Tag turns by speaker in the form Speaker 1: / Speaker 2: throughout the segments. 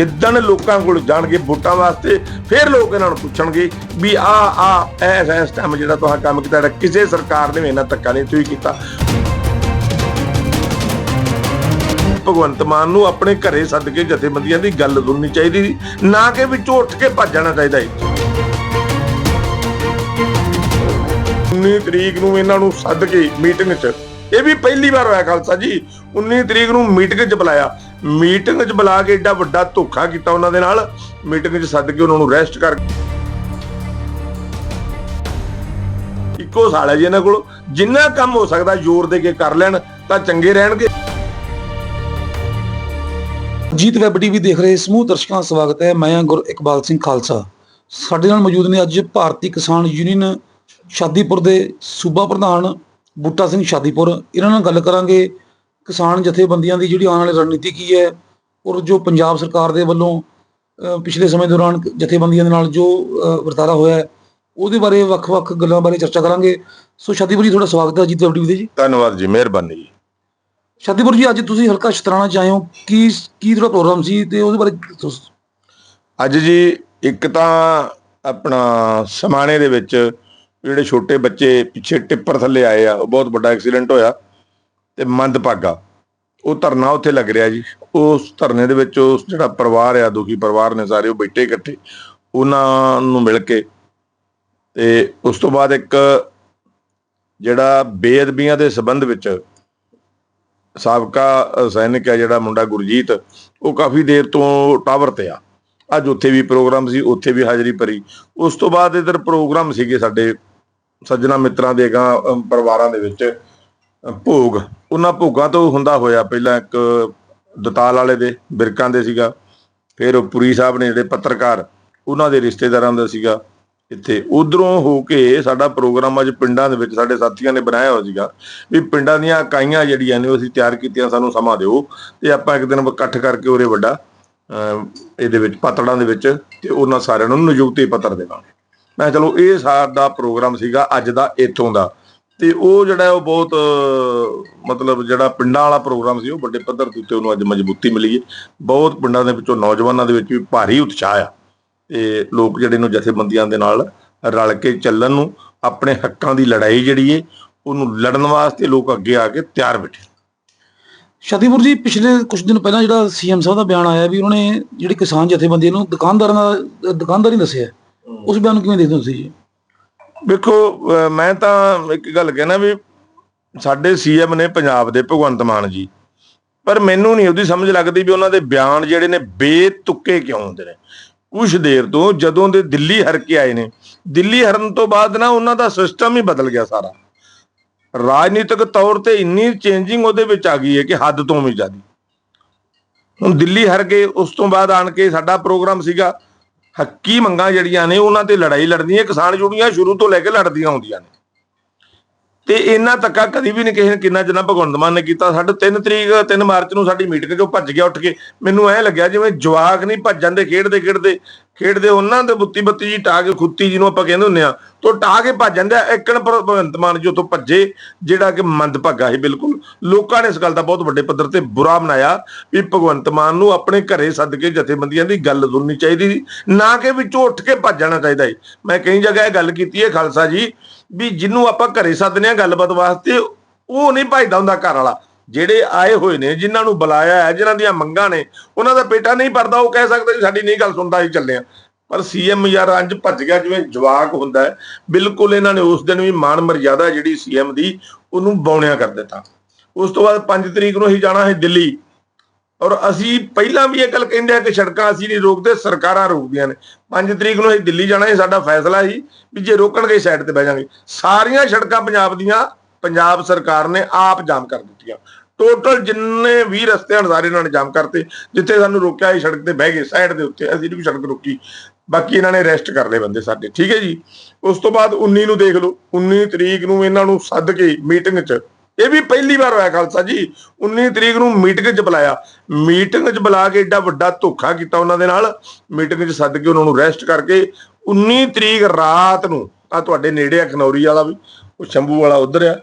Speaker 1: ਜਿੱਦਣ ਲੋਕਾਂ ਕੋਲ ਜਾਣਗੇ ਵੋਟਾਂ ਵਾਸਤੇ ਫਿਰ ਲੋਕ ਇਹਨਾਂ ਨੂੰ ਪੁੱਛਣਗੇ ਵੀ ਆ ਆ ਐਸ ਐਸ ਟਾਈਮ ਜਿਹੜਾ ਤੁਸੀਂ ਕੰਮ ਕੀਤਾ ਕਿਸੇ ਸਰਕਾਰ ਨੇ ਵੀ ਇਹਨਾਂ ਧੱਕਾ ਨਹੀਂ ਤੁਸੀਂ ਕੀਤਾ। ਭਗਵੰਤ ਮਾਨ ਨੂੰ ਆਪਣੇ ਘਰੇ ਸੱਦ ਕੇ ਜਥੇਬੰਦੀਆਂ ਦੀ ਗੱਲ ਸੁਣਨੀ ਚਾਹੀਦੀ ਸੀ, ਨਾ ਕਿ ਵਿੱਚੋਂ ਉੱਠ ਕੇ ਭੱਜ ਜਾਣਾ ਚਾਹੀਦਾ ਸੀ। 19 ਤਰੀਕ ਨੂੰ ਇਹਨਾਂ ਨੂੰ ਸੱਦ ਕੇ ਮੀਟਿੰਗ 'ਚ ਇਹ ਵੀ ਪਹਿਲੀ ਵਾਰ ਹੋਇਆ ਖਾਲਸਾ ਜੀ 19 ਤਰੀਕ ਨੂੰ ਮੀਟਿੰਗ 'ਚ ਬੁਲਾਇਆ। ਮੀਟਿੰਗ 'ਚ ਬੁਲਾ ਕੇ ਏਡਾ ਵੱਡਾ ਧੋਖਾ ਕੀਤਾ ਉਹਨਾਂ ਦੇ ਨਾਲ, ਮੀਟਿੰਗ 'ਚ ਸੱਦ ਕੇ ਉਹਨਾਂ ਨੂੰ ਰੈਸਟ ਕਰ ਇੱਕੋ ਸਾਲ ਹੈ ਜੀ ਇਹਨਾਂ ਕੋਲ। ਜਿੰਨਾ ਕੰਮ ਹੋ ਸਕਦਾ ਜ਼ੋਰ ਦੇ ਕੇ ਕਰ ਲੈਣ, ਤਾਂ ਚੰਗੇ ਰਹਿਣਗੇ।
Speaker 2: ਜੀਤ ਵੈਬ ਟੀਵੀ ਦੇਖ ਰਹੇ ਸਮੂਹ ਦਰਸ਼ਕਾਂ ਦਾ ਸਵਾਗਤ ਹੈ। ਮੈਂ ਗੁਰ ਇਕਬਾਲ ਸਿੰਘ ਖਾਲਸਾ। ਸਾਡੇ ਨਾਲ ਮੌਜੂਦ ਨੇ ਅੱਜ ਭਾਰਤੀ ਕਿਸਾਨ ਯੂਨੀਅਨ ਸ਼ਾਦੀਪੁਰ ਦੇ ਸੂਬਾ ਪ੍ਰਧਾਨ ਬੂਟਾ ਸਿੰਘ ਸ਼ਾਦੀਪੁਰ। ਇਹਨਾਂ ਨਾਲ ਗੱਲ ਕਰਾਂਗੇ ਕਿਸਾਨ ਜਥੇਬੰਦੀਆਂ ਦੀ ਜਿਹੜੀ ਆਉਣ ਵਾਲੀ ਰਣਨੀਤੀ ਕੀ ਹੈ ਔਰ ਜੋ ਪੰਜਾਬ ਸਰਕਾਰ ਦੇ ਵੱਲੋਂ ਪਿਛਲੇ ਸਮੇਂ ਦੌਰਾਨ ਜਥੇਬੰਦੀਆਂ ਦੇ ਨਾਲ ਜੋ ਵਰਤਾਰਾ ਹੋਇਆ ਉਹਦੇ ਬਾਰੇ ਵੱਖ-ਵੱਖ ਗੱਲਾਂ ਬਾਰੇ ਚਰਚਾ ਕਰਾਂਗੇ। ਸੋ ਸ਼ਾਦੀਪੁਰ ਜੀ ਤੁਹਾਡਾ ਸਵਾਗਤ ਹੈ ਜੀਤ ਵੈਬ ਟੀਵੀ ਦੇ ਜੀ।
Speaker 1: ਧੰਨਵਾਦ ਜੀ ਮਿਹਰਬਾਨੀ ਜੀ।
Speaker 2: ਸ਼ਾਦੀਪੁਰ ਜੀ ਅੱਜ ਤੁਸੀਂ ਹਲਕਾ ਸ਼ਤਰਾਣਾ ਚ ਆਏ ਹੋ। ਕੀ ਕੀ ਤੁਹਾਡਾ ਪ੍ਰੋਗਰਾਮ ਸੀ ਤੇ ਉਹਦੇ ਬਾਰੇ
Speaker 1: ਅੱਜ ਜੀ ਇੱਕ ਤਾਂ ਆਪਣਾ ਸਮਾਣੇ ਦੇ ਵਿੱਚ ਜਿਹੜੇ ਛੋਟੇ ਬੱਚੇ ਪਿੱਛੇ ਟਿੱਪਰ ਥੱਲੇ ਆਏ ਆ ਉਹ ਬਹੁਤ ਵੱਡਾ ਐਕਸੀਡੈਂਟ ਹੋਇਆ। ਤੇ ਮੰਦਭਾਗਾ। ਉਹ ਧਰਨਾ ਉੱਥੇ ਲੱਗ ਰਿਹਾ ਜੀ। ਉਸ ਧਰਨੇ ਦੇ ਵਿੱਚ ਉਸ ਜਿਹੜਾ ਪਰਿਵਾਰ ਆ, ਦੁਖੀ ਪਰਿਵਾਰ ਨੇ ਸਾਰੇ ਉਹ ਬੈਠੇ ਇਕੱਠੇ। ਉਹਨਾਂ ਨੂੰ ਮਿਲ ਕੇ ਤੇ ਉਸ ਤੋਂ ਬਾਅਦ ਇੱਕ ਜਿਹੜਾ ਬੇਅਦਬੀਆਂ ਦੇ ਸਬੰਧ ਵਿੱਚ ਸਾਬਕਾ ਸੈਨਿਕ ਹੈ ਜਿਹੜਾ ਮੁੰਡਾ ਗੁਰਜੀਤ, ਉਹ ਕਾਫੀ ਦੇਰ ਤੋਂ ਟਾਵਰ ਤੇ ਆ। ਅੱਜ ਉੱਥੇ ਵੀ ਪ੍ਰੋਗਰਾਮ ਸੀ, ਉੱਥੇ ਵੀ ਹਾਜ਼ਰੀ ਭਰੀ। ਉਸ ਤੋਂ ਬਾਅਦ ਇਧਰ ਪ੍ਰੋਗਰਾਮ ਸੀਗੇ ਸਾਡੇ ਸੱਜਣਾ ਮਿੱਤਰਾਂ ਦੇ ਗਾਂ ਪਰਿਵਾਰਾਂ ਦੇ ਵਿੱਚ ਭੋਗ। ਉਹਨਾਂ ਭੋਗਾਂ ਤੋਂ ਹੁੰਦਾ ਹੋਇਆ ਪਹਿਲਾਂ ਇੱਕ ਦਤਾਲ ਵਾਲੇ ਦੇ, ਬਿਰਕਾਂ ਦੇ ਸੀਗਾ, ਫਿਰ ਉਹ ਪੁਰੀ ਸਾਹਿਬ ਨੇ ਜਿਹੜੇ ਪੱਤਰਕਾਰ, ਉਹਨਾਂ ਦੇ ਰਿਸ਼ਤੇਦਾਰਾਂ ਦਾ ਸੀਗਾ, ਇੱਥੇ। ਉਧਰੋਂ ਹੋ ਕੇ ਸਾਡਾ ਪ੍ਰੋਗਰਾਮ ਅੱਜ ਪਿੰਡਾਂ ਦੇ ਵਿੱਚ ਸਾਡੇ ਸਾਥੀਆਂ ਨੇ ਬਣਾਇਆ ਹੋਇਆ ਸੀਗਾ, ਵੀ ਪਿੰਡਾਂ ਦੀਆਂ ਇਕਾਈਆਂ ਜਿਹੜੀਆਂ ਨੇ ਉਹ ਅਸੀਂ ਤਿਆਰ ਕੀਤੀਆਂ, ਸਾਨੂੰ ਸਮਾਂ ਦਿਓ ਤੇ ਆਪਾਂ ਇੱਕ ਦਿਨ ਇਕੱਠ ਕਰਕੇ ਉਰੇ ਵੱਡਾ ਇਹਦੇ ਵਿੱਚ ਪਤੜਾਂ ਦੇ ਵਿੱਚ ਤੇ ਉਹਨਾਂ ਸਾਰਿਆਂ ਨੂੰ ਨਿਯੁਕਤੀ ਪੱਤਰ ਦੇਵਾਂਗੇ। ਮੈਂ ਕਿਹਾ ਚਲੋ, ਇਹ ਸਾਰ ਦਾ ਪ੍ਰੋਗਰਾਮ ਸੀਗਾ ਅੱਜ ਦਾ, ਇੱਥੋਂ ਦਾ। ਤੇ ਉਹ ਜਿਹੜਾ ਉਹ ਬਹੁਤ, ਮਤਲਬ ਜਿਹੜਾ ਪਿੰਡਾਂ ਵਾਲਾ ਪ੍ਰੋਗਰਾਮ ਸੀ, ਉਹ ਵੱਡੇ ਪੱਧਰ ਦੇ ਉੱਤੇ ਉਹਨੂੰ ਅੱਜ ਮਜ਼ਬੂਤੀ ਮਿਲੀ ਹੈ। ਬਹੁਤ ਪਿੰਡਾਂ ਦੇ ਵਿੱਚੋਂ ਨੌਜਵਾਨਾਂ ਦੇ ਵਿੱਚ ਵੀ ਭਾਰੀ ਉਤਸ਼ਾਹ ਆ। ਤੇ ਲੋਕ ਜਿਹੜੇ ਨੂੰ ਜਥੇਬੰਦੀਆਂ ਦੇ ਨਾਲ ਰਲ ਕੇ ਚੱਲਣ ਨੂੰ, ਆਪਣੇ ਹੱਕਾਂ ਦੀ ਲੜਾਈ ਜਿਹੜੀ ਏ, ਉਹਨੂੰ ਲੜਨ ਵਾਸਤੇ ਲੋਕ ਅੱਗੇ ਆ ਕੇ ਤਿਆਰ ਬੈਠੇ
Speaker 2: ਸ਼ਾਦੀਪੁਰ ਜੀ, ਪਿਛਲੇ ਕੁਝ ਦਿਨ ਪਹਿਲਾਂ ਜਿਹੜਾ ਸੀਐਮ ਸਾਹਿਬ ਦਾ ਬਿਆਨ ਆਇਆ ਵੀ ਉਹਨਾਂ ਨੇ ਜਿਹੜੀ ਕਿਸਾਨ ਜਥੇਬੰਦੀਆਂ ਨੂੰ ਦੁਕਾਨਦਾਰਾਂ ਦਾ, ਦੁਕਾਨਦਾਰ ਹੀ ਦੱਸਿਆ, ਉਸ ਬਿਆਨ ਨੂੰ ਕਿਵੇਂ ਦੇਖਦੇ ਹੋ ਤੁਸੀਂ ਜੀ?
Speaker 1: ਵੇਖੋ ਮੈਂ ਤਾਂ ਇੱਕ ਗੱਲ ਕਹਿਣਾ ਵੀ ਸਾਡੇ ਸੀਐਮ ਨੇ ਪੰਜਾਬ ਦੇ ਭਗਵੰਤ ਮਾਨ ਜੀ, ਪਰ ਮੈਨੂੰ ਨਹੀਂ ਉਹਦੀ ਸਮਝ ਲੱਗਦੀ ਵੀ ਉਹਨਾਂ ਦੇ ਬਿਆਨ ਜਿਹੜੇ ਨੇ ਬੇਤੁੱਕੇ ਕਿਉਂ ਹੁੰਦੇ ਨੇ। ਕੁਝ ਦੇਰ ਤੋਂ ਜਦੋਂ ਦੇ ਦਿੱਲੀ ਹਰ ਕੇ ਆਏ ਨੇ, ਦਿੱਲੀ ਹਰਨ ਤੋਂ ਬਾਅਦ ਨਾ ਉਹਨਾਂ ਦਾ ਸਿਸਟਮ ਹੀ ਬਦਲ ਗਿਆ ਸਾਰਾ। ਰਾਜਨੀਤਿਕ ਤੌਰ ਤੇ ਇੰਨੀ ਚੇਂਜਿੰਗ ਉਹਦੇ ਵਿੱਚ ਆ ਗਈ ਹੈ ਕਿ ਹੱਦ ਤੋਂ ਵੀ ਜ਼ਿਆਦਾ। ਹੁਣ ਦਿੱਲੀ ਹਰ ਗਏ ਉਸ ਤੋਂ ਬਾਅਦ ਆਣ ਕੇ ਸਾਡਾ ਪ੍ਰੋਗਰਾਮ ਸੀਗਾ ਹੱਕੀ ਮੰਗਾਂ ਜਿਹੜੀਆਂ ਨੇ, ਉਹਨਾਂ ਤੇ ਲੜਾਈ ਲੜਨੀ ਹੈ। ਕਿਸਾਨ ਜੁੜੀਆਂ ਸ਼ੁਰੂ ਤੋਂ ਲੈ ਕੇ ਲੜਦੀਆਂ ਹੁੰਦੀਆਂ ਨੇ। ਤੇ ਇਹਨਾਂ ਤੱਕਾ ਕਦੀ ਵੀ ਨਹੀਂ ਕਿਸੇ ਨੇ ਕਿੰਨਾ ਜਿੰਨਾ ਭਗਵੰਤ ਮਾਨ ਨੇ ਕੀਤਾ। ਸਾਡੇ 3 ਤਰੀਕ 3 ਮਾਰਚ ਨੂੰ ਸਾਡੀ ਮੀਟਿੰਗ ਚੋਂ ਭੱਜ ਗਿਆ ਉੱਠ ਕੇ। ਮੈਨੂੰ ਐ ਲੱਗਿਆ ਜਿਵੇਂ ਜਵਾਕ ਨਹੀਂ ਭੱਜ ਜਾਂਦੇ ਖੇਡਦੇ ਖੇਡਦੇ ਖੇਡਦੇ ਉਹਨਾਂ ਦੇ ਬੁੱਤੀ ਬੱਤੀ ਜੀ ਟਾ ਕੇ ਖੁੱਤੀ ਜਿਹਨੂੰ ਆਪਾਂ ਕਹਿੰਦੇ ਹੁੰਦੇ ਆ ਤੋਂ ਟਾ ਕੇ ਭੱਜ ਜਾਂਦੇ ਆ, ਇੱਕਣ ਭਗਵੰਤ ਮਾਨ ਜੀ ਉੱਥੋਂ ਭੱਜੇ, ਜਿਹੜਾ ਕਿ ਮੰਦਭਾਗਾ ਸੀ ਬਿਲਕੁਲ। ਲੋਕਾਂ ਨੇ ਇਸ ਗੱਲ ਦਾ ਬਹੁਤ ਵੱਡੇ ਪੱਧਰ ਤੇ ਬੁਰਾ ਮਨਾਇਆ ਵੀ ਭਗਵੰਤ ਮਾਨ ਨੂੰ ਆਪਣੇ ਘਰੇ ਸੱਦ ਕੇ ਜਥੇਬੰਦੀਆਂ ਦੀ ਗੱਲ ਸੁਣਨੀ ਚਾਹੀਦੀ ਸੀ, ਨਾ ਕਿ ਵਿੱਚੋਂ ਉੱਠ ਕੇ ਭੱਜ ਜਾਣਾ ਚਾਹੀਦਾ ਹੈ ਮੈਂ ਕਈ ਜਗ੍ਹਾ ਇਹ ਗੱਲ ਕੀਤੀ ਹੈ ਖਾਲਸਾ ਜੀ ਵੀ ਜਿਹਨੂੰ ਆਪਾਂ ਘਰੇ ਸੱਦਨੇ ਆ ਗੱਲਬਾਤ ਵਾਸਤੇ, ਉਹ ਨਹੀਂ ਭੱਜਦਾ ਹੁੰਦਾ ਘਰ ਵਾਲਾ। ਜਿਹੜੇ ਆਏ ਹੋਏ ਨੇ, ਜਿਨ੍ਹਾਂ ਨੂੰ ਬੁਲਾਇਆ ਹੈ, ਜਿਨ੍ਹਾਂ ਦੀਆਂ ਮੰਗਾਂ ਨੇ, ਉਹਨਾਂ ਦਾ ਬੇਟਾ ਨਹੀਂ ਪੜਦਾ ਉਹ ਕਹਿ ਸਕਦਾ ਜੀ ਸਾਡੀ ਨਹੀਂ ਗੱਲ ਸੁਣਦਾ, ਅਸੀਂ ਚੱਲੇ ਆ ਪਰ ਸੀਐਮ ਯਾਰ ਅੰਜ ਭੱਜ ਗਿਆ, ਜਿਵੇਂ ਜਵਾਕ ਹੁੰਦਾ ਹੈ, ਬਿਲਕੁਲ ਇਹਨਾਂ ਨੇ ਉਸ ਦਿਨ ਵੀ ਮਾਨ ਮਰਜ਼ਾਦਾ ਜਿਹੜੀ ਸੀਐਮ ਦੀ, ਉਹਨੂੰ ਬੌਣਿਆ ਕਰ ਦਿੱਤਾ। ਉਸ ਤੋਂ ਬਾਅਦ 5 ਤਰੀਕ ਨੂੰ ਅਸੀਂ ਜਾਣਾ ਹੈ ਦਿੱਲੀ। ਔਰ ਅਸੀਂ ਪਹਿਲਾਂ ਵੀ ਇਹ ਗੱਲ ਕਹਿੰਦੇ ਆ ਕਿ ਸੜਕਾਂ ਅਸੀਂ ਨਹੀਂ ਰੋਕਦੇ, ਸਰਕਾਰਾਂ ਰੋਕਦੀਆਂ ਨੇ। 5 ਤਰੀਕ ਨੂੰ ਅਸੀਂ ਦਿੱਲੀ ਜਾਣਾ ਇਹ ਸਾਡਾ ਫੈਸਲਾ ਸੀ ਵੀ ਜੇ ਰੋਕਣਗੇ, ਸਾਈਡ ਤੇ ਬਹਿ ਜਾਾਂਗੇ ਸਾਰੀਆਂ ਸੜਕਾਂ ਪੰਜਾਬ ਦੀਆਂ, ਪੰਜਾਬ ਸਰਕਾਰ ਨੇ ਆਪ ਜਾਮ ਕਰ ਦਿੱਤੀਆਂ। ਟੋਟਲ ਜਿੰਨੇ ਵੀ ਰਸਤੇ ਹਨ ਸਾਰੇ ਇਹਨਾਂ ਨੇ ਜਾਮ ਕਰਤੇ, ਜਿੱਥੇ ਸਾਨੂੰ ਰੋਕਿਆ ਇਹ ਸੜਕ ਤੇ ਬਹਿ ਗਏ ਸਾਈਡ ਦੇ ਉੱਤੇ, ਅਸੀਂ ਵੀ ਸੜਕ ਰੋਕੀ। ਬਾਕੀ ਇਹਨਾਂ ਨੇ ਰੈਸਟ ਕਰ ਲਏ ਬੰਦੇ ਸਾਡੇ, ਠੀਕ ਹੈ ਜੀ? ਉਸ ਤੋਂ ਬਾਅਦ 19 ਨੂੰ ਦੇਖ ਲਓ 19 ਤਰੀਕ ਨੂੰ ਇਹਨਾਂ ਨੂੰ ਸੱਦ ਕੇ ਮੀਟਿੰਗ 'ਚ। ਇਹ ਵੀ ਪਹਿਲੀ ਵਾਰ ਹੋਇਆ ਖਾਲਸਾ ਜੀ 19 ਤਰੀਕ ਨੂੰ ਮੀਟਿੰਗ 'ਚ ਬੁਲਾਇਆ। ਮੀਟਿੰਗ 'ਚ ਬੁਲਾ ਕੇ ਏਡਾ ਵੱਡਾ ਧੋਖਾ ਕੀਤਾ ਉਹਨਾਂ ਦੇ ਨਾਲ। ਮੀਟਿੰਗ 'ਚ ਸੱਦ ਕੇ ਉਹਨਾਂ ਨੂੰ ਰੈਸਟ ਕਰਕੇ 19 ਤਰੀਕ ਰਾਤ ਨੂੰ ਆ ਤੁਹਾਡੇ ਨੇੜੇ ਆ ਖਨੌਰੀ ਵਾਲਾ ਵੀ, ਉਹ ਸ਼ੰਭੂ ਵਾਲਾ ਉਧਰ ਆ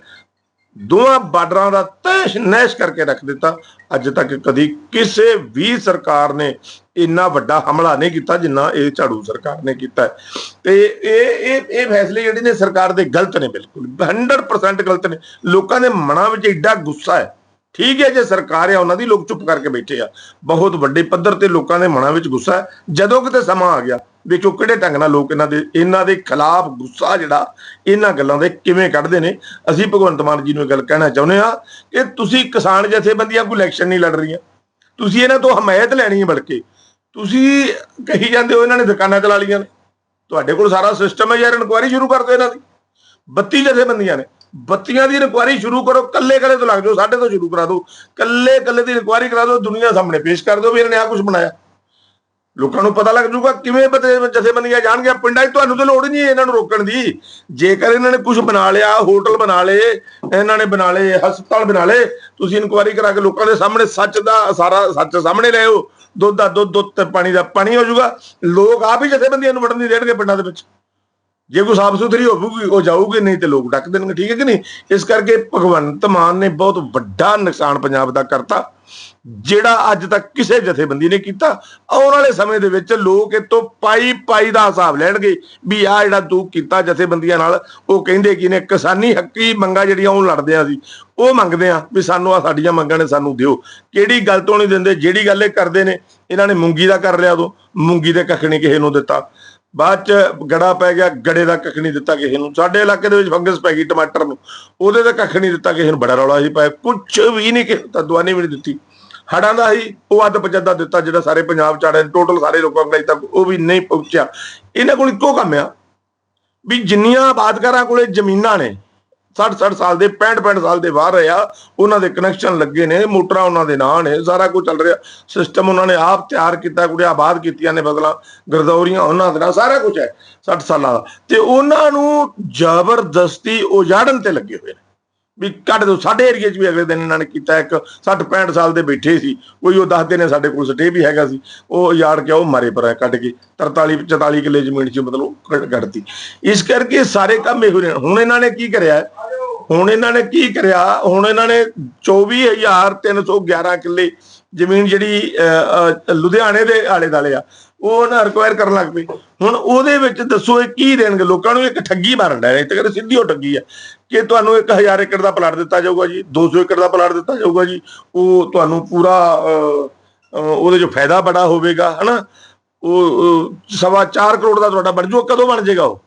Speaker 1: ਦੋਵਾਂ ਬਾਰਡਰਾਂ ਦਾ ਤੈਸ਼ ਨੈਸ਼ ਕਰਕੇ ਰੱਖ ਦਿੱਤਾ। ਅੱਜ ਤੱਕ ਕਦੀ ਕਿਸੇ ਵੀ ਸਰਕਾਰ ਨੇ ਇੰਨਾ ਵੱਡਾ ਹਮਲਾ ਨਹੀਂ ਕੀਤਾ ਜਿੰਨਾ ਇਹ ਝਾੜੂ ਸਰਕਾਰ ਨੇ ਕੀਤਾ ਤੇ ਇਹ ਇਹ ਇਹ ਫੈਸਲੇ ਜਿਹੜੇ ਨੇ ਸਰਕਾਰ ਦੇ ਗਲਤ ਨੇ ਬਿਲਕੁਲ। 100% ਗਲਤ ਨੇ। ਲੋਕਾਂ ਦੇ ਮਨਾਂ ਵਿੱਚ ਐਡਾ ਗੁੱਸਾ ਹੈ। ਠੀਕ ਹੈ, ਜੇ ਸਰਕਾਰ ਆ, ਉਹਨਾਂ ਦੀ ਲੋਕ ਚੁੱਪ ਕਰਕੇ ਬੈਠੇ ਆ। ਬਹੁਤ ਵੱਡੇ ਪੱਧਰ ਤੇ ਲੋਕਾਂ ਦੇ ਮਨਾਂ ਵਿੱਚ ਗੁੱਸਾ ਹੈ। ਜਦੋਂ ਕਿਤੇ ਸਮਾਂ ਆ ਗਿਆ ਦੇਖੋ ਕਿਹੜੇ ਢੰਗ ਨਾਲ ਲੋਕ ਇਹਨਾਂ ਦੇ ਇਹਨਾਂ ਦੇ ਖਿਲਾਫ ਗੁੱਸਾ ਜਿਹੜਾ, ਇਹਨਾਂ ਗੱਲਾਂ ਦੇ ਕਿਵੇਂ ਕੱਢਦੇ ਨੇ? ਅਸੀਂ ਭਗਵੰਤ ਮਾਨ ਜੀ ਨੂੰ ਇਹ ਗੱਲ ਕਹਿਣਾ ਚਾਹੁੰਦੇ ਆ ਕਿ ਤੁਸੀਂ ਕਿਸਾਨ ਜਥੇਬੰਦੀਆਂ ਕੋਈ ਇਲੈਕਸ਼ਨ ਨਹੀਂ ਲੜ ਰਹੀਆਂ। ਤੁਸੀਂ ਇਹਨਾਂ ਤੋਂ ਹਮਾਇਤ ਲੈਣੀ ਹੈ ਬਲਕਿ। ਤੁਸੀਂ ਕਹੀ ਜਾਂਦੇ ਹੋ ਇਹਨਾਂ ਨੇ ਦੁਕਾਨਾਂ ਚਲਾ ਲਈਆਂ ਨੇ। ਤੁਹਾਡੇ ਕੋਲ ਸਾਰਾ ਸਿਸਟਮ ਹੈ ਯਾਰ ਇਨਕੁਆਇਰੀ ਸ਼ੁਰੂ ਕਰ ਦਿਓ ਇਹਨਾਂ ਦੀ। 32 ਜਥੇਬੰਦੀਆਂ ਨੇ। ਬੱਤੀਆਂ ਦੀ ਇਨਕੁਆਇਰੀ ਸ਼ੁਰੂ ਕਰੋ ਕੱਲੇ ਕੱਲੇ ਤੋਂ ਲੱਗ ਜਾਓ, ਸਾਡੇ ਤੋਂ ਸ਼ੁਰੂ ਕਰਾ ਦਿਓ। ਕੱਲੇ ਕੱਲੇ ਦੀ ਇਨਕੁਆਇਰੀ ਕਰਾ ਦਿਓ, ਦੁਨੀਆ ਸਾਹਮਣੇ ਪੇਸ਼ ਕਰ ਦਿਓ ਵੀ ਇਹਨਾਂ ਨੇ ਆ ਕੁਝ ਬਣਾਇਆ। ਲੋਕਾਂ ਨੂੰ ਪਤਾ ਲੱਗ ਜੂਗਾ ਕਿਵੇਂ ਜਥੇਬੰਦੀਆਂ ਜਾਣਗੀਆਂ। ਪਿੰਡਾਂ 'ਚ ਤੁਹਾਨੂੰ ਤਾਂ ਲੋੜ ਨਹੀਂ ਇਹਨਾਂ ਨੂੰ ਰੋਕਣ ਦੀ। ਜੇਕਰ ਇਹਨਾਂ ਨੇ ਕੁਝ ਬਣਾ ਲਿਆ, ਹੋਟਲ ਬਣਾ ਲਏ, ਇਹਨਾਂ ਨੇ ਬਣਾ ਲਏ, ਹਸਪਤਾਲ ਬਣਾ ਲਏ, ਤੁਸੀਂ ਇਨਕੁਆਇਰੀ ਕਰਾ ਕੇ ਲੋਕਾਂ ਦੇ ਸਾਹਮਣੇ ਸੱਚ ਦਾ ਸਾਰਾ ਸੱਚ ਸਾਹਮਣੇ ਲੈ ਦੁੱਧ ਦਾ ਦੁੱਧ ਦੁੱਧ ਤੇ ਪਾਣੀ ਦਾ ਪਾਣੀ ਹੋ ਜਾਊਗਾ। ਲੋਕ ਆਪ ਹੀ ਜਥੇਬੰਦੀਆਂ ਨੂੰ ਵੜਨ ਨਹੀਂ ਦੇਣਗੇ ਪਿੰਡਾਂ ਦੇ ਵਿੱਚ। ਜੇ ਕੋਈ ਸਾਫ਼ ਸੁਥਰੀ ਹੋਊਗੀ, ਉਹ ਜਾਊਗੀ, ਨਹੀਂ ਤੇ ਲੋਕ ਡੱਕ ਦੇਣਗੇ, ਠੀਕ ਹੈ ਕਿ ਨਹੀਂ? ਇਸ ਕਰਕੇ ਭਗਵੰਤ ਮਾਨ ਨੇ ਬਹੁਤ ਵੱਡਾ ਨੁਕਸਾਨ ਪੰਜਾਬ ਦਾ ਕਰਤਾ, ਜਿਹੜਾ ਅੱਜ ਤੱਕ ਕਿਸੇ ਜਥੇਬੰਦੀ ਨੇ ਕੀਤਾ। ਆਉਣ ਵਾਲੇ ਸਮੇਂ ਦੇ ਵਿੱਚ ਲੋਕ ਇਹ ਤੋਂ ਪਾਈ ਪਾਈ ਦਾ ਹਿਸਾਬ ਲੈਣਗੇ ਵੀ ਆ ਜਿਹੜਾ ਤੂੰ ਕੀਤਾ ਜਥੇਬੰਦੀਆਂ ਨਾਲ, ਉਹ ਕਹਿੰਦੇ ਕਿ ਨੇ ਕਿਸਾਨੀ ਹੱਕੀ ਮੰਗਾਂ ਜਿਹੜੀਆਂ ਉਹ ਲੜਦੇ ਆ ਸੀ, ਉਹ ਮੰਗਦੇ ਆ ਵੀ ਸਾਨੂੰ ਆ ਸਾਡੀਆਂ ਮੰਗਾਂ ਨੇ ਸਾਨੂੰ ਦਿਓ। ਕਿਹੜੀ ਗੱਲ ਤੋਂ ਨਹੀਂ ਦਿੰਦੇ, ਜਿਹੜੀ ਗੱਲ ਇਹ ਕਰਦੇ ਨੇ, ਇਹਨਾਂ ਨੇ ਮੂੰਗੀ ਦਾ ਕਰ ਲਿਆ ਉਦੋਂ, ਮੂੰਗੀ ਦੇ ਕੱਖ ਨਹੀਂ ਕਿਸੇ ਨੂੰ ਦਿੱਤਾ। ਬਾਅਦ ਚ ਗੜਾ ਪੈ ਗਿਆ, ਗੜੇ ਦਾ ਕੱਖ ਨਹੀਂ ਦਿੱਤਾ ਕਿਸੇ ਨੂੰ। ਸਾਡੇ ਇਲਾਕੇ ਦੇ ਵਿੱਚ ਫੰਗਸ ਪੈ ਗਈ ਟਮਾਟਰ ਨੂੰ। ਉਹਦੇ ਦਾ ਕੱਖ ਨਹੀਂ ਦਿੱਤਾ ਕਿਸੇ ਨੂੰ। ਬੜਾ ਰੌਲਾ ਸੀ ਪਾਇਆ ਕੁਝ ਵੀ ਨਹੀਂ ਕਿਸੇ ਤਾਂ ਦੁਆਨੀ ਵੀ ਨਹੀਂ ਦਿੱਤੀ। ਹੜਾਂ ਦਾ ਹੀ ਉਹ ਅੱਧ ਪਚੱਦਾ ਦਿੱਤਾ ਜਿਹੜਾ ਸਾਰੇ ਪੰਜਾਬ ਚ ਆੜੇ ਟੋਟਲ ਸਾਰੇ ਲੋਕਾਂ ਕੋਲ ਤੱਕ ਉਹ ਵੀ ਨਹੀਂ ਪਹੁੰਚਿਆ। ਇਹਨਾਂ ਕੋਲ ਇੱਕੋ ਕੰਮ ਆ ਵੀ ਜਿੰਨੀਆਂ ਆਬਾਦਕਾਰਾਂ ਕੋਲੇ ਜ਼ਮੀਨਾਂ ਨੇ 60 60 ਸਾਲ ਦੇ 65 65 ਸਾਲ ਦੇ ਬਾਹਰ ਆ। ਉਹਨਾਂ ਦੇ ਕਨੈਕਸ਼ਨ ਲੱਗੇ ਨੇ, ਮੋਟਰਾਂ ਉਹਨਾਂ ਦੇ ਨਾਂ ਨੇ, ਸਾਰਾ ਕੁਝ ਚੱਲ ਰਿਹਾ। ਸਿਸਟਮ ਉਹਨਾਂ ਨੇ ਆਪ ਤਿਆਰ ਕੀਤਾ, ਕੁੜੀਆਂ ਆਬਾਦ ਕੀਤੀਆਂ ਨੇ ਫਸਲਾਂ, ਗਰਦੌਰੀਆਂ ਉਹਨਾਂ ਦੇ ਨਾਲ ਸਾਰਾ ਕੁਝ ਹੈ 60 ਸਾਲਾਂ ਦਾ। ਤੇ ਉਹਨਾਂ ਨੂੰ ਜ਼ਬਰਦਸਤੀ ਉਜਾੜਨ ਤੇ ਲੱਗੇ ਹੋਏ ਨੇ। ਵੀ ਕੱਢ ਦੋ ਸਾਡੇ ਏਰੀਏ 'ਚ ਵੀ ਅਗਲੇ ਦਿਨ ਇਹਨਾਂ ਨੇ ਕੀਤਾ ਇੱਕ 60 65 ਸਾਲ ਦੇ ਬੈਠੇ ਸੀ। ਕੋਈ ਉਹ ਦੱਸਦੇ ਨੇ ਸਾਡੇ ਕੋਲ ਸਟੇ ਵੀ ਹੈਗਾ ਸੀ। ਉਹ ਉਜਾੜ ਕੇ ਉਹ ਮਾਰੇ ਪਰ ਕੱਢ ਕੇ 43 44 ਕਿੱਲੇ ਜ਼ਮੀਨ 'ਚ ਮਤਲਬ ਕੱਢਤੀ। ਇਸ ਕਰਕੇ ਸਾਰੇ ਕੰਮ ਇਹੋ ਨੇ। ਹੁਣ ਇਹਨਾਂ ਨੇ ਕੀ ਕਰਿਆ? ਹੁਣ ਇਹਨਾਂ ਨੇ ਕੀ ਕਰਿਆ? ਹੁਣ ਇਹਨਾਂ ਨੇ 24311 ਕਿੱਲੇ ਜ਼ਮੀਨ ਜਿਹੜੀ ਅਹ, ਲੁਧਿਆਣੇ ਦੇ ਆਲੇ ਦਾਲੇ ਆ। ਉਹ ਨਾ ਰਿਕਵਾਇਰ ਕਰਨ ਲੱਗ ਪਏ। ਹੁਣ ਉਹਦੇ ਵਿੱਚ ਦੱਸੋ ਇਹ ਕੀ ਦੇਣਗੇ? ਲੋਕਾਂ ਨੂੰ ਇੱਕ ਠੱਗੀ ਮਾਰਨ ਦਾ ਇਹ ਤਾਂ ਕਹਿੰਦੇ ਸਿੱਧੀ ਉਹ ਠੱਗੀ ਆ ਕਿ ਤੁਹਾਨੂੰ 1000 ਏਕੜ ਦਾ ਪਲਾਟ ਦਿੱਤਾ ਜਾਊਗਾ ਜੀ 200 ਏਕੜ ਦਾ ਪਲਾਟ ਦਿੱਤਾ ਜਾਊਗਾ ਜੀ, ਉਹ ਤੁਹਾਨੂੰ ਪੂਰਾ ਉਹਦੇ ਚ ਫਾਇਦਾ ਬੜਾ ਹੋਵੇਗਾ, ਹਨਾ? ਉਹ ਉਹ, ਸਵਾ 4 ਕਰੋੜ ਦਾ ਤੁਹਾਡਾ ਬਣ ਜੂ ਕਦੋਂ ਬਣ ਜਾਏਗਾ ਉਹ?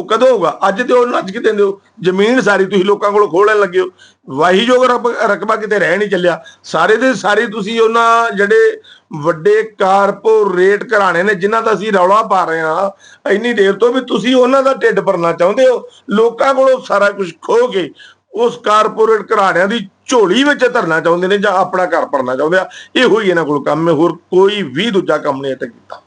Speaker 1: ਉਹ ਕਦੋਂ ਹੋਊਗਾ? ਅੱਜ ਤੇ ਉਹ ਨੱਜ ਕੇ ਦਿੰਦੇ ਹੋ। ਜ਼ਮੀਨ ਸਾਰੀ ਤੁਸੀਂ ਲੋਕਾਂ ਕੋਲ ਖੋਲਣ ਲੱਗੇ ਹੋ। ਵਾਹੀਯੋਗ ਰਕਬਾ ਕਿਤੇ ਰਹਿ ਨਹੀਂ ਚੱਲਿਆ। ਸਾਰੇ ਦੇ ਸਾਰੇ ਤੁਸੀਂ ਉਹਨਾਂ ਜਿਹੜੇ ਵੱਡੇ ਕਾਰਪੋਰੇਟ ਘਰਾਣੇ ਨੇ, ਜਿਨ੍ਹਾਂ ਦਾ ਅਸੀਂ ਰੌਲਾ ਪਾ ਰਹੇ ਹਾਂ, ਇੰਨੀ ਦੇਰ ਤੋਂ ਵੀ ਤੁਸੀਂ ਉਹਨਾਂ ਦਾ ਢਿੱਡ ਭਰਨਾ ਚਾਹੁੰਦੇ ਹੋ। ਲੋਕਾਂ ਕੋਲੋਂ ਸਾਰਾ ਕੁਝ ਖੋ ਕੇ ਉਸ ਕਾਰਪੋਰੇਟ ਘਰਾਣਿਆਂ ਦੀ ਝੋਲੀ ਵਿੱਚ ਧਰਨਾ ਚਾਹੁੰਦੇ ਨੇ ਜਾਂ ਆਪਣਾ ਘਰ ਭਰਨਾ ਚਾਹੁੰਦੇ ਆ। ਇਹੋ ਹੀ ਇਹਨਾਂ ਕੋਲ ਕੰਮ ਹੈ। ਹੋਰ ਕੋਈ ਵੀ ਦੂਜਾ ਕੰਮ ਨਹੀਂ ਅਟਕ ਕੀਤਾ।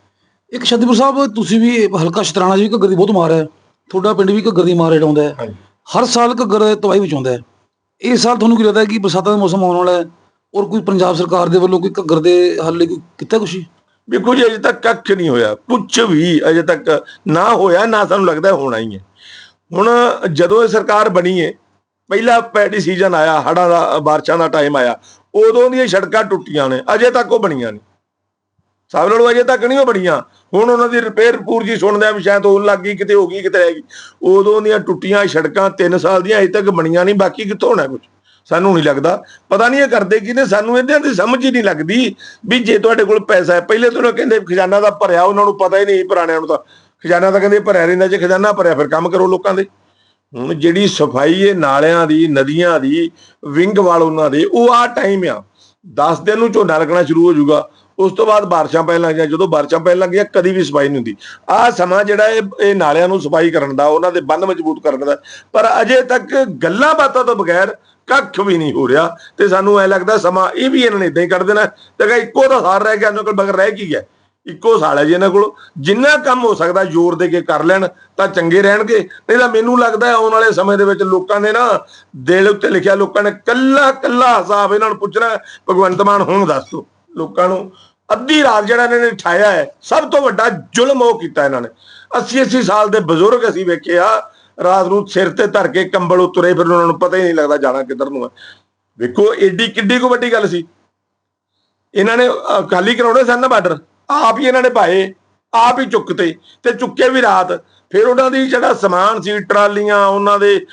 Speaker 2: ਇੱਕ ਸ਼ਾਦੀਪੁਰ ਸਾਹਿਬ, ਤੁਸੀਂ ਵੀ ਹਲਕਾ ਸ਼ਤਰਾਣਾ ਜੀ ਘੱਗਰ ਦੀ ਬਹੁਤ ਮਾਰ ਹੈ। ਤੁਹਾਡਾ ਪਿੰਡ ਵੀ ਘੱਗਰ ਦੀ ਮਾਰ ਹੇਠ ਹੈ।
Speaker 1: ਹਾਂਜੀ।
Speaker 2: ਹਰ ਸਾਲ ਘੱਗਰ ਤਬਾਹੀ ਵਿੱਚ ਆਉਂਦਾ ਹੈ। ਇਸ ਸਾਲ ਤੁਹਾਨੂੰ ਕੀ ਲੱਗਦਾ ਕਿ ਬਰਸਾਤਾਂ ਦਾ ਮੌਸਮ ਆਉਣ ਵਾਲਾ ਹੈ ਔਰ ਕੋਈ ਪੰਜਾਬ ਸਰਕਾਰ ਦੇ ਵੱਲੋਂ ਕੋਈ ਘੱਗਰ ਦੇ ਹੱਲ ਲਈ ਕੋਈ ਕੀਤਾ ਕੁਛ?
Speaker 1: ਵੇਖੋ ਜੀ ਅਜੇ ਤੱਕ ਕੱਖ ਨਹੀਂ ਹੋਇਆ। ਕੁਝ ਵੀ ਅਜੇ ਤੱਕ ਨਾ ਹੋਇਆ ਨਾ ਸਾਨੂੰ ਲੱਗਦਾ ਹੋਣਾ ਹੀ ਹੈ। ਹੁਣ ਜਦੋਂ ਇਹ ਸਰਕਾਰ ਬਣੀ ਹੈ ਪਹਿਲਾ ਪੈਡੀ ਸੀਜ਼ਨ ਆਇਆ ਹੜਾਂ ਦਾ ਬਾਰਿਸ਼ਾਂ ਦਾ ਟਾਈਮ ਆਇਆ ਉਦੋਂ ਦੀਆਂ ਸੜਕਾਂ ਟੁੱਟੀਆਂ ਨੇ ਅਜੇ ਤੱਕ ਉਹ ਬਣੀਆਂ ਨਹੀਂ। ਸਭ ਲੜੋ ਅਜੇ ਤੱਕ ਨਹੀਂ ਉਹ ਬਣੀਆਂ। ਹੁਣ ਉਹਨਾਂ ਦੀ ਰਿਪੇਅਰ ਪੂਰ ਸੁਣਦੇ ਆ ਵੀ ਸ਼ਾਇਦ ਹੋਣ ਲੱਗ ਗਈ, ਕਿਤੇ ਹੋ ਗਈ, ਕਿਤੇ ਰਹਿ ਗਈ। ਉਦੋਂ ਦੀਆਂ ਟੁੱਟੀਆਂ ਸੜਕਾਂ 3 ਸਾਲ ਦੀਆਂ ਅਜੇ ਤੱਕ ਬਣੀਆਂ ਨਹੀਂ ਬਾਕੀ ਕਿੱਥੋਂ ਹੋਣਾ ਕੁਝ ਸਾਨੂੰ ਨਹੀਂ ਲੱਗਦਾ। ਪਤਾ ਨਹੀਂ ਇਹ ਕਰਦੇ ਕੀ ਸਾਨੂੰ ਇਹਨਾਂ ਦੀ ਸਮਝ ਹੀ ਨਹੀਂ ਲੱਗਦੀ ਵੀ ਜੇ ਤੁਹਾਡੇ ਕੋਲ ਪੈਸਾ ਹੈ। ਪਹਿਲੇ ਤੋਂ ਉਹ ਕਹਿੰਦੇ ਖਜ਼ਾਨਾ ਦਾ ਭਰਿਆ, ਉਹਨਾਂ ਨੂੰ ਪਤਾ ਹੀ ਨਹੀਂ ਪੁਰਾਣਿਆਂ ਨੂੰ ਤਾਂ। ਖਜ਼ਾਨਾ ਤਾਂ ਕਹਿੰਦੇ ਭਰਿਆ ਰਹਿੰਦਾ, ਜੇ ਖਜ਼ਾਨਾ ਭਰਿਆ ਫਿਰ ਕੰਮ ਕਰੋ ਲੋਕਾਂ ਦੇ। ਹੁਣ ਜਿਹੜੀ ਸਫ਼ਾਈ ਹੈ ਨਾਲਿਆਂ ਦੀ, ਨਦੀਆਂ ਦੀ, ਵਿੰਗ ਵਾਲ ਉਹਨਾਂ ਦੇ, ਉਹ ਆ ਟਾਈਮ ਆ। 10 ਦਿਨ ਨੂੰ ਝੋਨਾ ਲੱਗਣਾ ਸ਼ੁਰੂ ਹੋ ਜਾਊਗਾ। ਉਸ ਤੋਂ ਬਾਅਦ ਬਾਰਿਸ਼ਾਂ ਪੈਣ ਲੱਗ ਜਾਂ ਜਦੋਂ ਬਾਰਿਸ਼ਾਂ ਪੈਣ ਲੱਗ ਗਿਆ ਕਦੀ ਵੀ ਸਫ਼ਾਈ ਨਹੀਂ ਹੁੰਦੀ। ਆਹ ਸਮਾਂ ਜਿਹੜਾ ਇਹ ਇਹ ਨਾਲਿਆਂ ਨੂੰ ਸਫ਼ਾਈ ਕਰਨ ਦਾ, ਉਹਨਾਂ ਦੇ ਬੰਨ ਮਜ਼ਬੂਤ ਕਰਨ ਦਾ। ਪਰ ਅਜੇ ਤੱਕ ਗੱਲਾਂ ਬਾਤਾਂ ਤੋਂ ਬਗੈਰ ਕੱਖ ਵੀ ਨਹੀਂ ਹੋ ਰਿਹਾ ਤੇ ਸਾਨੂੰ ਐ ਲੱਗਦਾ ਸਮਾਂ ਇਹ ਵੀ ਇਹਨਾਂ ਨੇ ਇਦਾਂ ਹੀ ਕੱਢ ਦੇਣਾ। ਤੇ ਕਿ ਇੱਕੋ ਦਾ ਸਾਰ ਰਹਿ ਗਿਆ ਉਹਨਾਂ ਕੋਲ ਬਗਰ ਰਹਿ ਕੀ ਗਿਆ? ਇੱਕੋ ਸਾਲ ਹੈ ਜੀ ਇਹਨਾਂ ਕੋਲ। ਜਿੰਨਾ ਕੰਮ ਹੋ ਸਕਦਾ ਜ਼ੋਰ ਦੇ ਕੇ ਕਰ ਲੈਣ, ਤਾਂ ਚੰਗੇ ਰਹਿਣਗੇ। ਨਹੀਂ ਤਾਂ ਮੈਨੂੰ ਲੱਗਦਾ ਆਉਣ ਵਾਲੇ ਸਮੇਂ ਦੇ ਵਿੱਚ ਲੋਕਾਂ ਨੇ ਨਾ, ਦਿਲ ਉੱਤੇ ਲਿਖਿਆ, ਲੋਕਾਂ ਨੇ ਕੱਲਾ ਕੱਲਾ ਹਿਸਾਬ ਇਹਨਾਂ ਨੂੰ ਪੁੱਛਣਾ ਭਗਵੰਤ ਮਾਨ, ਹੁਣ ਦੱਸ ਦੋ ਲੋਕਾਂ ਨੂੰ ਅੱਧੀ ਰਾਤ ਜਿਹੜਾ ਇਹਨਾਂ ਨੇ ਠਾਇਆ ਹੈ ਸਭ ਤੋਂ ਵੱਡਾ ਜ਼ੁਲਮ ਉਹ ਕੀਤਾ ਇਹਨਾਂ ਨੇ। 80 80 ਸਾਲ ਦੇ ਬਜ਼ੁਰਗ ਅਸੀਂ ਵੇਖਿਆ ਰਾਤ ਨੂੰ ਸਿਰ ਤੇ ਧਰ ਕੇ ਕੰਬਲ ਉਤਰੇ ਫਿਰ ਉਹਨਾਂ ਨੂੰ ਪਤਾ ਹੀ ਨਹੀਂ ਲੱਗਦਾ ਜਾਣਾ ਕਿੱਧਰ ਨੂੰ ਹੈ ਵੇਖੋ ਏਡੀ ਕਿੱਡੀ ਕੋ ਵੱਡੀ ਗੱਲ ਸੀ। ਇਹਨਾਂ ਨੇ ਅਹ, ਖਾਲੀ ਕਰਾਉਣੇ ਸਨ ਨਾ ਬਾਰਡਰ। ਆਪ ਹੀ ਇਹਨਾਂ ਨੇ ਪਾਏ ਆਪ ਹੀ ਚੁੱਕਤੇ ਤੇ ਚੁੱਕੇ ਵੀ ਰਾਤ। ਫਿਰ ਉਹਨਾਂ ਦੀ ਜਿਹੜਾ ਸਮਾਨ ਸੀ, ਟਰਾਲੀਆਂ, ਉਹਨਾਂ ਦੇ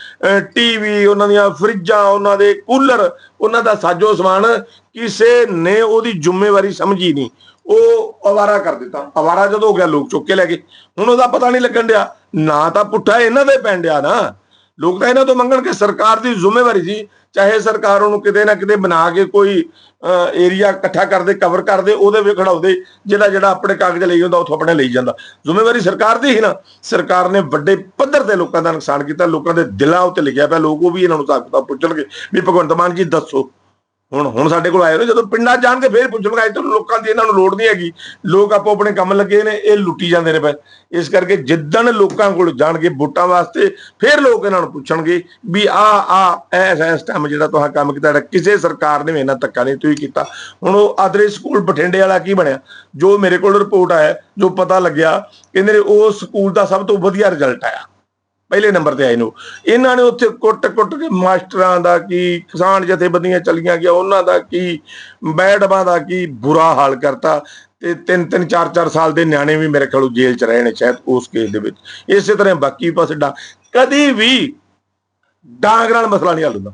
Speaker 1: ਟੀਵੀ ਉਹਨਾਂ ਦੀਆਂ ਫਰਿੱਜਾਂ, ਉਹਨਾਂ ਦੇ ਕੂਲਰ, ਉਹਨਾਂ ਦਾ ਸਾਜੋ ਸਮਾਨ ਕਿਸੇ ਨੇ ਉਹਦੀ ਜ਼ਿੰਮੇਵਾਰੀ ਸਮਝੀ ਨਹੀਂ। ਉਹ ਅਵਾਰਾ ਕਰ ਦਿੱਤਾ। ਅਵਾਰਾ ਜਦੋਂ ਹੋ ਗਿਆ, ਲੋਕ ਚੁੱਕ ਕੇ ਲੈ ਗਏ। ਹੁਣ ਉਹਦਾ ਪਤਾ ਨਹੀਂ ਲੱਗਣ ਡਿਆ। ਨਾ ਤਾਂ ਪੁੱਠਾ ਇਹਨਾਂ ਦੇ ਪੈਣ ਡਿਆ ਨਾ। ਲੋਕ ਤਾਂ ਇਹਨਾਂ ਤੋਂ ਮੰਗਣ ਕਿ ਸਰਕਾਰ ਦੀ ਜ਼ਿੰਮੇਵਾਰੀ ਸੀ। ਚਾਹੇ ਸਰਕਾਰ ਉਹਨੂੰ ਕਿਤੇ ਨਾ ਕਿਤੇ ਬਣਾ ਕੇ ਕੋਈ ਏਰੀਆ ਇਕੱਠਾ ਕਰਦੇ ਕਵਰ ਕਰਦੇ, ਉਹਦੇ ਵਿੱਚ ਖੜਾਉਂਦੇ ਜਿਹੜਾ ਜਿਹੜਾ ਆਪਣੇ ਕਾਗਜ਼ ਲਈ ਜਾਂਦਾ ਉੱਥੋਂ ਆਪਣੇ ਲਈ ਜਾਂਦਾ। ਜ਼ਿੰਮੇਵਾਰੀ ਸਰਕਾਰ ਦੀ ਹੀ ਨਾ। ਸਰਕਾਰ ਨੇ ਵੱਡੇ ਪੱਧਰ ਤੇ ਲੋਕਾਂ ਦਾ ਨੁਕਸਾਨ ਕੀਤਾ, ਲੋਕਾਂ ਦੇ ਦਿਲਾਂ ਉੱਤੇ ਲਿਖਿਆ ਪਿਆ, ਲੋਕ ਉਹ ਵੀ ਇਹਨਾਂ ਨੂੰ ਹਿਸਾਬ ਪੁੱਛਣਗੇ ਵੀ ਭਗਵੰਤ ਮਾਨ ਜੀ ਦੱਸੋ। ਹੁਣ ਹੁਣ ਸਾਡੇ ਕੋਲ ਆਏ ਨੇ, ਜਦੋਂ ਪਿੰਡਾਂ ਜਾਣਗੇ ਫੇਰ ਪੁੱਛਣਗੇ, ਅੱਜ ਤੋਂ ਲੋਕਾਂ ਦੀ ਇਹਨਾਂ ਨੂੰ ਲੋੜ ਨਹੀਂ ਹੈਗੀ। ਲੋਕ ਆਪੋ ਆਪਣੇ ਕੰਮ ਲੱਗੇ ਨੇ, ਇਹ ਲੁੱਟੀ ਜਾਂਦੇ ਨੇ ਪਏ ਇਸ ਕਰਕੇ ਜਿੱਦਣ ਲੋਕਾਂ ਕੋਲ ਜਾਣਗੇ ਵੋਟਾਂ ਵਾਸਤੇ, ਫੇਰ ਲੋਕ ਇਹਨਾਂ ਨੂੰ ਪੁੱਛਣਗੇ ਵੀ ਆ ਆ ਐਸ ਐਸ ਟਾਈਮ ਜਿਹੜਾ ਤੁਸੀਂ ਕੰਮ ਕੀਤਾ ਕਿਸੇ ਸਰਕਾਰ ਨੇ ਵੀ ਇਹਨਾਂ ਧੱਕਾ ਨਹੀਂ ਤੁਸੀਂ ਕੀਤਾ। ਹੁਣ ਉਹ ਆਦਰੇ ਸਕੂਲ ਬਠਿੰਡੇ ਵਾਲਾ ਕੀ ਬਣਿਆ? ਜੋ ਮੇਰੇ ਕੋਲ ਰਿਪੋਰਟ ਆਇਆ, ਜੋ ਪਤਾ ਲੱਗਿਆ, ਕਹਿੰਦੇ ਨੇ ਉਹ ਸਕੂਲ ਦਾ ਸਭ ਤੋਂ ਵਧੀਆ ਰਿਜ਼ਲਟ ਆਇਆ। ਪਹਿਲੇ ਨੰਬਰ ਤੇ ਆਏ ਨੂੰ। ਇਹਨਾਂ ਨੇ ਉੱਥੇ ਕੁੱਟ-ਕੁੱਟ ਕੇ ਮਾਸਟਰਾਂ ਦਾ ਕੀ, ਕਿਸਾਨ ਜਥੇਬੰਦੀਆਂ ਚਲੀਆਂ ਗਿਆ ਉਹਨਾਂ ਦਾ ਕੀ, ਮੈਡਮਾਂ ਦਾ ਕੀ ਬੁਰਾ ਹਾਲ ਕਰਤਾ। ਤੇ ਤਿੰਨ ਤਿੰਨ, ਚਾਰ ਚਾਰ ਸਾਲ ਦੇ ਨਿਆਣੇ ਵੀ ਮੇਰੇ ਖਿਆਲ ਜੇਲ੍ਹ ਚ ਰਹੇ ਨੇ ਸ਼ਾਇਦ ਉਸ ਕੇਸ ਦੇ ਵਿੱਚ। ਇਸੇ ਤਰ੍ਹਾਂ ਬਾਕੀ ਪਾਸੇ ਡਾ, ਕਦੀ ਵੀ ਡਾਂਗ ਨਾਲ ਮਸਲਾ ਨਹੀਂ ਹੱਲ ਹੁੰਦਾ।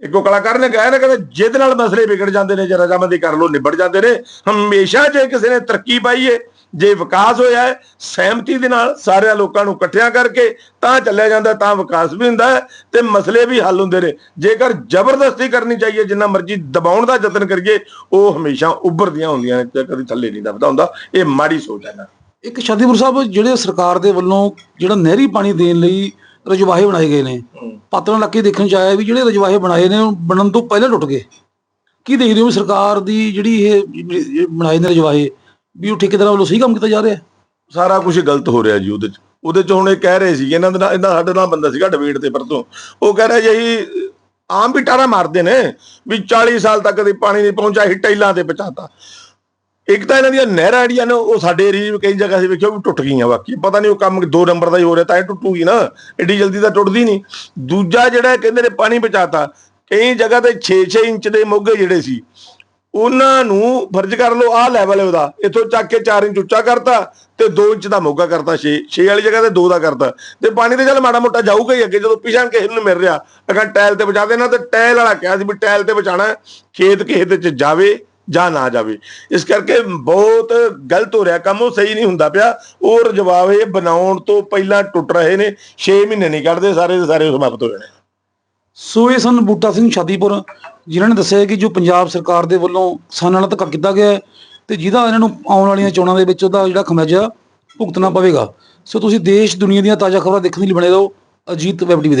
Speaker 1: ਇੱਕੋ ਕਲਾਕਾਰ ਨੇ ਕਿਹਾ ਨਾ, ਕਹਿੰਦੇ ਜਿਹਦੇ ਨਾਲ ਮਸਲੇ ਵਿਗੜ ਜਾਂਦੇ ਨੇ, ਜੇ ਰਜਾਮੰਦੀ ਕਰ ਲੋ ਨਿਬੜ ਜਾਂਦੇ ਨੇ। ਹਮੇਸ਼ਾ ਜੇ ਕਿਸੇ ਨੇ ਤਰੱਕੀ ਪਾਈਏ ਜੇ ਵਿਕਾਸ ਹੋਇਆ ਹੈ ਸਹਿਮਤੀ ਦੇ ਨਾਲ ਸਾਰਿਆਂ ਲੋਕਾਂ ਨੂੰ ਇਕੱਠਿਆਂ ਕਰਕੇ ਤਾਂ ਚੱਲਿਆ ਜਾਂਦਾ ਤਾਂ ਵਿਕਾਸ ਵੀ ਹੁੰਦਾ ਤੇ ਮਸਲੇ ਵੀ ਹੱਲ ਹੁੰਦੇ ਨੇ। ਜੇਕਰ ਜ਼ਬਰਦਸਤੀ ਕਰਨੀ ਚਾਹੀਏ ਜਿੰਨਾ ਮਰਜ਼ੀ ਦਬਾਉਣ ਦਾ ਯਤਨ ਕਰੀਏ ਉਹ ਹਮੇਸ਼ਾ ਉੱਭਰਦੀਆਂ ਹੁੰਦੀਆਂ ਨੇ ਤੇ ਕਦੀ ਥੱਲੇ ਨਹੀਂ ਦਬਦਾ ਹੁੰਦਾ। ਇਹ ਮਾੜੀ ਸੋਚ ਹੈ ਨਾ।
Speaker 2: ਇੱਕ ਸ਼ਾਦੀਪੁਰ ਸਾਹਿਬ ਜਿਹੜੇ ਸਰਕਾਰ ਦੇ ਵੱਲੋਂ ਜਿਹੜਾ ਨਹਿਰੀ ਪਾਣੀ ਦੇਣ ਲਈ ਰਜਵਾਹੇ ਬਣਾਏ ਗਏ ਨੇ ਪਾਤਰਾਂ ਇਲਾਕੇ ਦੇਖਣ ਚ ਆਇਆ ਵੀ ਜਿਹੜੇ ਰਜਵਾਹੇ ਬਣਾਏ ਨੇ ਉਹ ਬਣਨ ਤੋਂ ਪਹਿਲਾਂ ਟੁੱਟ ਗਏ। ਕੀ ਦੇਖਦੇ ਹੋ ਸਰਕਾਰ ਦੀ ਜਿਹੜੀ ਇਹ ਬਣਾਏ ਨੇ ਰਜਵਾਹੇ ਵੀ ਉਹ ਠੇਕੇਦਾਰਾਂ ਵੱਲੋਂ ਸਹੀ ਕੰਮ ਕੀਤਾ ਜਾ ਰਿਹਾ ਹੈ।
Speaker 1: ਸਾਰਾ ਕੁਝ ਗਲਤ ਹੋ ਰਿਹਾ ਜੀ ਉਹਦੇ ਚ। ਉਹਦੇ ਚ ਹੁਣ ਇਹ ਕਹਿ ਰਹੇ ਸੀ ਇਹਨਾਂ ਦੇ ਨਾਲ ਇਹਨਾਂ ਸਾਡੇ ਨਾਲ ਬੰਦਾ ਸੀਗਾ ਡਿਬੇਟ ਤੇ ਪਰਤੋਂ ਉਹ ਕਹਿ ਰਿਹਾ ਜੀ ਆਮ ਵੀ ਟਾਰਾ ਮਾਰਦੇ ਨੇ ਵੀ 40 ਸਾਲ ਤੱਕ ਕਦੇ ਪਾਣੀ ਨਹੀਂ ਪਹੁੰਚਿਆ ਸੀ ਟੈਲਾਂ ਤੇ ਪਹੁੰਚਾਤਾ। ਇੱਕ ਤਾਂ ਇਹਨਾਂ ਦੀਆਂ ਨਹਿਰਾਂ ਜਿਹੜੀਆਂ ਨੇ, ਉਹ ਸਾਡੇ ਏਰੀਏ ਵਿੱਚ ਕਈ ਜਗ੍ਹਾ ਸੀ ਵੇਖਿਓ ਵੀ ਟੁੱਟ ਗਈਆਂ ਬਾਕੀ। ਪਤਾ ਨਹੀਂ ਉਹ ਕੰਮ ਦੋ ਨੰਬਰ ਦਾ ਹੀ ਹੋ ਰਿਹਾ, ਤਾਂ ਇਹ ਟੁੱਟੂਗੀ ਨਾ। ਏਡੀ ਜਲਦੀ ਤਾਂ ਟੁੱਟਦੀ ਨਹੀਂ। ਦੂਜਾ ਜਿਹੜਾ ਕਹਿੰਦੇ ਨੇ ਪਾਣੀ ਬਚਾਤਾ ਕਈ ਜਗ੍ਹਾ ਤੇ 6-6 ਇੰਚ ਦੇ ਮੋਗੇ ਜਿਹੜੇ ਸੀ ਉਹਨਾਂ ਨੂੰ ਫਰਜ਼ ਕਰ ਲਓ, ਆਹ ਲੈਵਲ ਹੈ ਉਹਦਾ। ਇੱਥੋਂ ਚੱਕ ਕੇ 4 ਇੰਚ ਉੱਚਾ ਕਰਤਾ ਤੇ 2 ਇੰਚ ਦਾ ਮੋਗਾ ਕਰਤਾ 6 6 ਵਾਲੀ ਜਗ੍ਹਾ ਤੇ 2 ਦਾ ਕਰਤਾ। ਤੇ ਪਾਣੀ ਤੇ ਚੱਲ ਮਾੜਾ ਮੋਟਾ ਜਾਊਗਾ ਹੀ ਅੱਗੇ, ਜਦੋਂ ਪਿਛਾਂ ਕਿਸੇ ਨੂੰ ਮਿਲ ਰਿਹਾ। ਅਗਰ ਟਾਇਲ ਤੇ ਬਚਾ ਦੇਣਾ ਤੇ ਟਾਇਲ ਵਾਲਾ ਕਿਹਾ ਸੀ ਵੀ ਟਾਇਲ ਤੇ ਬਚਾਣਾ ਖੇਤ ਕਿਸੇ ਦੇ ਚ ਜਾਵੇ ਜਾਂ ਨਾ ਜਾਵੇ। ਇਸ ਕਰਕੇ ਬਹੁਤ ਗਲਤ ਹੋ ਰਿਹਾ, ਕੰਮ ਉਹ ਸਹੀ ਨਹੀਂ ਹੁੰਦਾ ਪਿਆ। ਉਹ ਜਵਾਬ ਇਹ ਬਣਾਉਣ ਤੋਂ ਪਹਿਲਾਂ ਟੁੱਟ ਰਹੇ ਨੇ 6 ਮਹੀਨੇ ਨਹੀਂ ਕੱਢਦੇ, ਸਾਰੇ ਦੇ ਸਾਰੇ ਸਮਾਪਤ ਹੋ ਜਾਣੇ।
Speaker 2: ਸੋ ਇਹ ਸਨ ਬੂਟਾ ਸਿੰਘ ਸ਼ਾਦੀਪੁਰ, ਜਿਨ੍ਹਾਂ ਨੇ ਦੱਸਿਆ ਕਿ ਜੋ ਪੰਜਾਬ ਸਰਕਾਰ ਦੇ ਵੱਲੋਂ ਕਿਸਾਨਾਂ ਨਾਲ ਧੱਕਾ ਕੀਤਾ ਗਿਆ ਹੈ ਤੇ ਜਿਹਦਾ ਇਹਨਾਂ ਨੂੰ ਆਉਣ ਵਾਲੀਆਂ ਚੋਣਾਂ ਦੇ ਵਿੱਚ ਉਹਦਾ ਜਿਹੜਾ ਖਮਿਆਜਾ ਭੁਗਤਣਾ ਪਵੇਗਾ। ਸੋ ਤੁਸੀਂ ਦੇਸ਼ ਦੁਨੀਆ ਦੀਆਂ ਤਾਜ਼ਾ ਖਬਰਾਂ ਦੇਖਣ ਲਈ ਬਣੇ ਰਹੋ। ਅਜੀਤ ਵੈਬ ਟੀਵੀ ਦੇ ਨਾਲ।